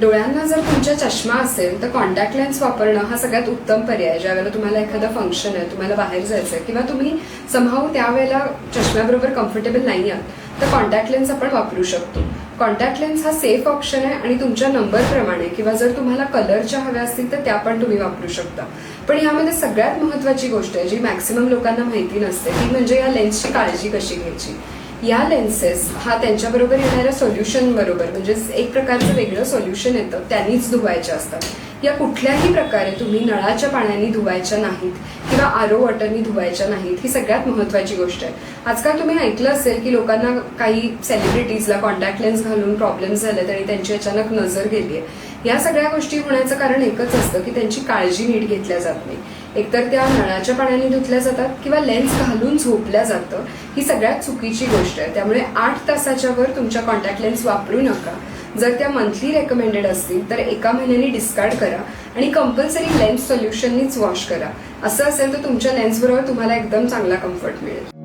डोळ्यांना जर तुमच्या चष्मा असेल तर कॉन्टॅक्ट लेन्स वापरणं हा सगळ्यात उत्तम पर्याय ज्यावेळेला तुम्हाला एखादं फंक्शन आहे तुम्हाला बाहेर जायचं आहे किंवा तुम्ही समहाऊ त्यावेळेला चष्म्याबरोबर कम्फर्टेबल नाही आहात तर कॉन्टॅक्ट लेन्स आपण वापरू शकतो. कॉन्टॅक्ट लेन्स हा सेफ ऑप्शन आहे आणि तुमच्या नंबरप्रमाणे किंवा जर तुम्हाला कलरच्या हव्या असतील तर त्या पण तुम्ही वापरू शकता. पण यामध्ये सगळ्यात महत्वाची गोष्ट आहे जी मॅक्सिमम लोकांना माहिती नसते ती म्हणजे या लेन्सची काळजी कशी घ्यायची? या लेन्सेस हा त्यांच्याबरोबर येणाऱ्या सोल्युशन बरोबर म्हणजे एक प्रकारचं वेगळं सोल्युशन येतं त्यांनीच धुवायच्या असतात. या कुठल्याही प्रकारे तुम्ही नळाच्या पाण्याने धुवायच्या नाहीत किंवा आरो वॉटरनी धुवायच्या नाहीत ही सगळ्यात महत्वाची गोष्ट आहे. आजकाल तुम्ही ऐकलं असेल की लोकांना काही सेलिब्रिटीजला कॉन्टॅक्ट लेन्स घालून प्रॉब्लेम झालेत आणि त्यांची अचानक नजर गेली आहे या सगळ्या गोष्टी होण्याचं कारण एकच असतं की त्यांची काळजी नीट घेतल्या जात नाही. एकतर त्या नळाच्या पाण्याने धुतल्या जातात किंवा लेन्स घालून झोपल्या जातं ही सगळ्यात चुकीची गोष्ट आहे. त्यामुळे आठ तासाच्या वर तुमच्या कॉन्टॅक्ट लेन्स वापरू नका. जर त्या मंथली रेकमेंडेड असतील तर एका महिन्याने डिस्कार्ड करा आणि कंपल्सरी लेन्स सोल्युशननीच वॉश करा. असं असेल तर तुमच्या लेन्सबरोबर तुम्हाला एकदम चांगला कम्फर्ट मिळेल.